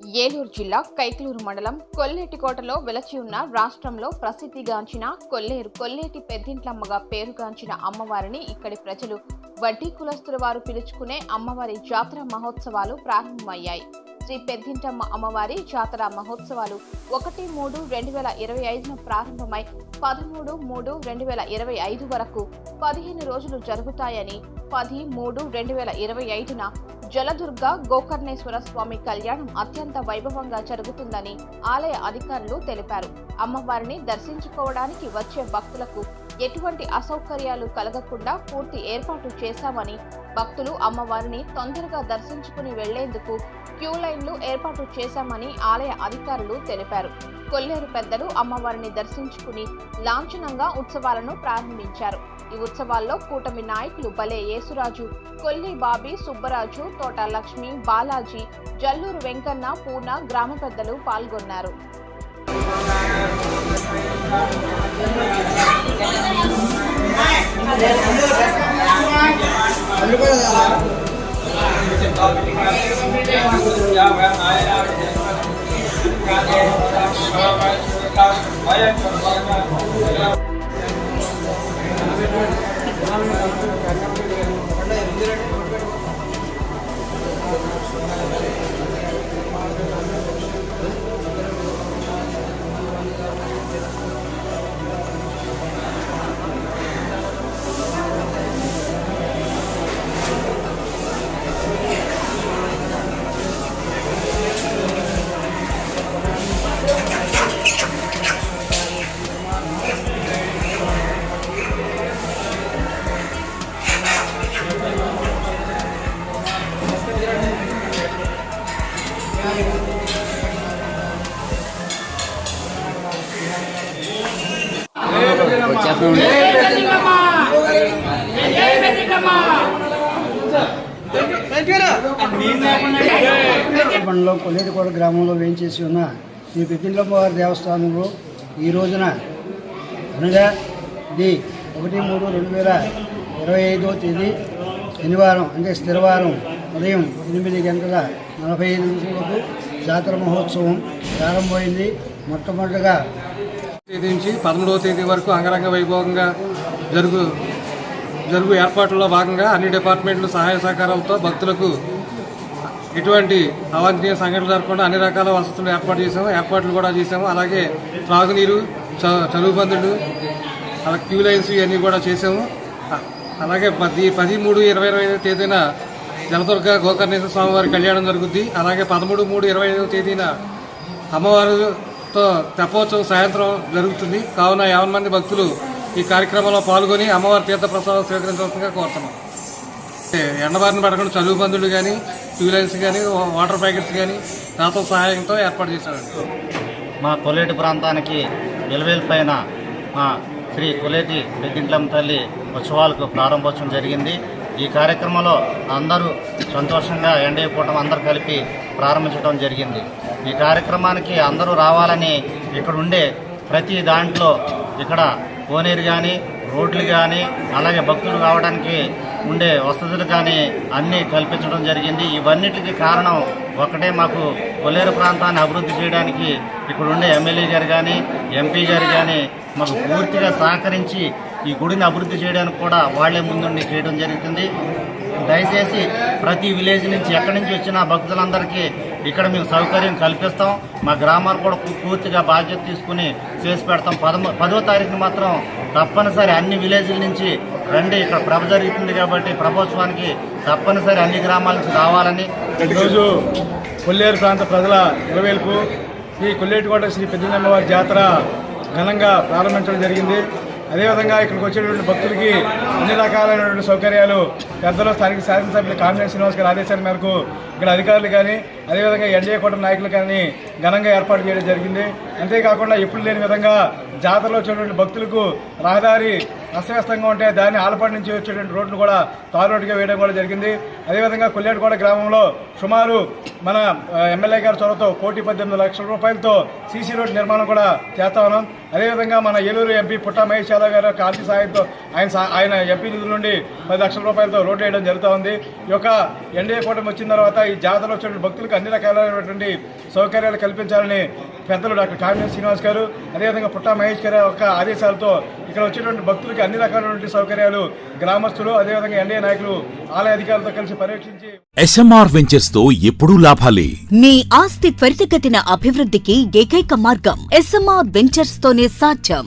ఏలూరు జిల్లా కైకలూరు మండలం కొల్లేటికోటలో వెలచి ఉన్న రాష్ట్రంలో ప్రసిద్ధిగాంచిన కొల్లేరు కొల్లేటి పెద్దింట్లమ్మగా పేరుగాంచిన అమ్మవారిని ఇక్కడి ప్రజలు వడ్డీ కులస్తుల వారు పిలుచుకునే అమ్మవారి జాతర మహోత్సవాలు ప్రారంభమయ్యాయి. శ్రీ పెద్దింటమ్మ అమ్మవారి జాతర మహోత్సవాలు ఒకటి మూడు రెండు వేల ఇరవై ఐదున ప్రారంభమై పదమూడు మూడు రెండు వేల ఇరవై ఐదు వరకు పదిహేను రోజులు జరుగుతాయని పది మూడు రెండు వేల ఇరవై ఐదున జలదుర్గ గోకర్ణేశ్వర స్వామి కళ్యాణం అత్యంత వైభవంగా జరుగుతుందని ఆలయ అధికారులు తెలిపారు. అమ్మవారిని దర్శించుకోవడానికి వచ్చే భక్తులకు ఎటువంటి అసౌకర్యాలు కలగకుండా పూర్తి ఏర్పాటు చేశామని భక్తులు అమ్మవారిని తొందరగా దర్శించుకుని వెళ్ళేందుకు క్యూ లైన్లు ఏర్పాటు చేశామని ఆలయ అధికారులు తెలిపారు. కొల్లేరు పెద్దలు అమ్మవారిని దర్శించుకుని లాంఛనంగా ఉత్సవాలను ప్రారంభించారు. ఈ ఉత్సవాల్లో కూటమి నాయకులు బలే యేసురాజు కొల్లి బాబీ సుబ్బరాజు తోట లక్ష్మి బాలాజీ జల్లూరు వెంకన్న పూర్ణ గ్రామ పెద్దలు పాల్గొన్నారు. กันครับ మండలం కొల్లేటికోట గ్రామంలో వేయించేసి ఉన్న శ్రీ పెద్దింట్లమ్మవారి దేవస్థానంలో ఈ రోజున అనగా ది ఒకటి మూడు రెండు వేల ఇరవై ఐదో తేదీ శనివారం అంటే స్థిరవారం ఉదయం ఎనిమిది గంటల నలభై ఐదు నిమిషాలకు జాతర మహోత్సవం ప్రారంభమైంది. మొట్టమొదటిగా తేదీ నుంచి పదమూడవ తేదీ వరకు అంగరంగ వైభవంగా జరుగు జరుగు ఏర్పాట్లలో భాగంగా అన్ని డిపార్ట్మెంట్లు సహాయ సహకారాలతో భక్తులకు ఎటువంటి అవాంఛనీయ సంఘటనలు జరగకుండా అన్ని రకాల వసతులు ఏర్పాటు చేసాము ఏర్పాట్లు కూడా చేసాము అలాగే త్రాగునీరు చ చలువు అలా క్యూ లైన్స్ ఇవన్నీ కూడా చేసాము అలాగే పది పది మూడు ఇరవై ఇరవై ఐదవ తేదీన జలదుర్గ గోకర్ణేశ్వర స్వామివారి కళ్యాణం జరుగుద్ది. అలాగే పదమూడు మూడు ఇరవై ఐదవ తేదీన అమ్మవారితో తెప్పోత్సవం సాయంత్రం జరుగుతుంది. కావున యావన్ మంది భక్తులు ఈ కార్యక్రమంలో పాల్గొని అమ్మవారి తీర్థ ప్రసాదం స్వీకరించవలసిందిగా కోరుతున్నాం. ఏ, ఎండబారిన పడకుండా చదువు బంధువులు కానీ టూ లైన్స్ కానీ వాటర్ ప్యాకెట్స్ కానీ దాంతో సహాయంతో ఏర్పాటు చేశారండి మా కొలేటి ప్రాంతానికి వెలువేలు పైన మా శ్రీ కొలేటి పెద్దింట్లమ్మ తల్లి ఉత్సవాలకు ప్రారంభోత్సవం జరిగింది. ఈ కార్యక్రమంలో అందరూ సంతోషంగా ఎన్డీఏ కూటమి అందరూ కలిపి ప్రారంభించడం జరిగింది. ఈ కార్యక్రమానికి అందరూ రావాలని ఇక్కడ ఉండే ప్రతి దాంట్లో ఇక్కడ కోనేరు కానీ రోడ్లు కానీ అలాగే భక్తులు కావడానికి ఉండే వసతులు కానీ అన్నీ కల్పించడం జరిగింది. ఇవన్నిటికీ కారణం ఒకటే మాకు కొల్లేరు ప్రాంతాన్ని అభివృద్ధి చేయడానికి ఇక్కడ ఉండే ఎమ్మెల్యే గారు కానీ ఎంపీ గారు కానీ మాకు పూర్తిగా సహకరించి ఈ గుడిని అభివృద్ధి చేయడానికి కూడా వాళ్ళే ముందుండి చేయడం జరుగుతుంది. దయచేసి ప్రతి విలేజ్ నుంచి ఎక్కడి నుంచి వచ్చిన భక్తులందరికీ ఇక్కడ మేము సౌకర్యం కల్పిస్తాం. మా గ్రామాలు కూడా పూర్తిగా బాధ్యత తీసుకుని చేసి పెడతాం. పదమ పదో తారీఖున మాత్రం తప్పనిసరి అన్ని విలేజ్ల నుంచి రండి. ఇక్కడ ప్రభ జరుగుతుంది కాబట్టి ప్రభోత్సవానికి తప్పనిసరి అన్ని గ్రామాల నుంచి రావాలని. ఈరోజు కొల్లేరు ప్రాంత ప్రజల నిలవేల్పు ఈ కొల్లేటికోట శ్రీ పెద్దనమ్మవారి జాతర ఘనంగా ప్రారంభించడం జరిగింది. అదేవిధంగా ఇక్కడికి వచ్చేటువంటి భక్తులకి అన్ని రకాలైనటువంటి సౌకర్యాలు పెద్దలు స్థానిక శాసనసభ్యులు కామినేని శ్రీనివాస్ గారి ఆదేశాల మేరకు ఇక్కడ అధికారులు కానీ అదేవిధంగా ఎన్డీఏ కూటమి నాయకులు కానీ ఘనంగా ఏర్పాటు చేయడం జరిగింది. అంతేకాకుండా ఎప్పుడు లేని విధంగా జాతరలో వచ్చేటువంటి భక్తులకు రహదారి అస్తవ్యస్తంగా ఉంటే దాన్ని ఆలపాటి నుంచి వచ్చేటువంటి రోడ్డును కూడా తారు రోడ్డుగా వేయడం కూడా జరిగింది. అదేవిధంగా కొల్లేటికోట గ్రామంలో సుమారు మన ఎమ్మెల్యే గారి చొరవతో కోటి పద్దెనిమిది లక్షల రూపాయలతో సీసీ రోడ్డు నిర్మాణం కూడా చేస్తా ఉన్నాం. అదేవిధంగా మన ఏలూరు ఎంపీ పుట్ట మహేష్ యాదవ్ గారు యొక్క ఆర్థిక సాయంతో ఆయన ఆయన ఎంపీ నిధుల నుండి పది లక్షల రూపాయలతో రోడ్డు వేయడం జరుగుతూ ఉంది. ఈ యొక్క ఎన్డీఏ కూటమి వచ్చిన తర్వాత ఈ జాతరలో వచ్చినటువంటి భక్తులకు అన్ని రకాలైనటువంటి సౌకర్యాలు కల్పించాలని పెద్దలు డాక్టర్ కామినేని శ్రీనివాస్ గారు అదేవిధంగా పుట్ట మహేష్ గారి యొక్క ఆదేశాలతో ఇక్కడ వచ్చేటువంటి భక్తులకి అన్ని రకాలైనటువంటి సౌకర్యాలు గ్రామస్తులు అదేవిధంగా ఎన్డీఏ నాయకులు ఆలయ అధికారులతో కలిసి పర్యవేక్షించి ఎస్ఎంఆర్ వెంచర్స్తో ఎప్పుడూ లాభాలే. మీ ఆస్తి త్వరితగతిన అభివృద్ధికి ఏకైక మార్గం ఎస్ఎంఆర్ వెంచర్స్ తోనే సాధ్యం.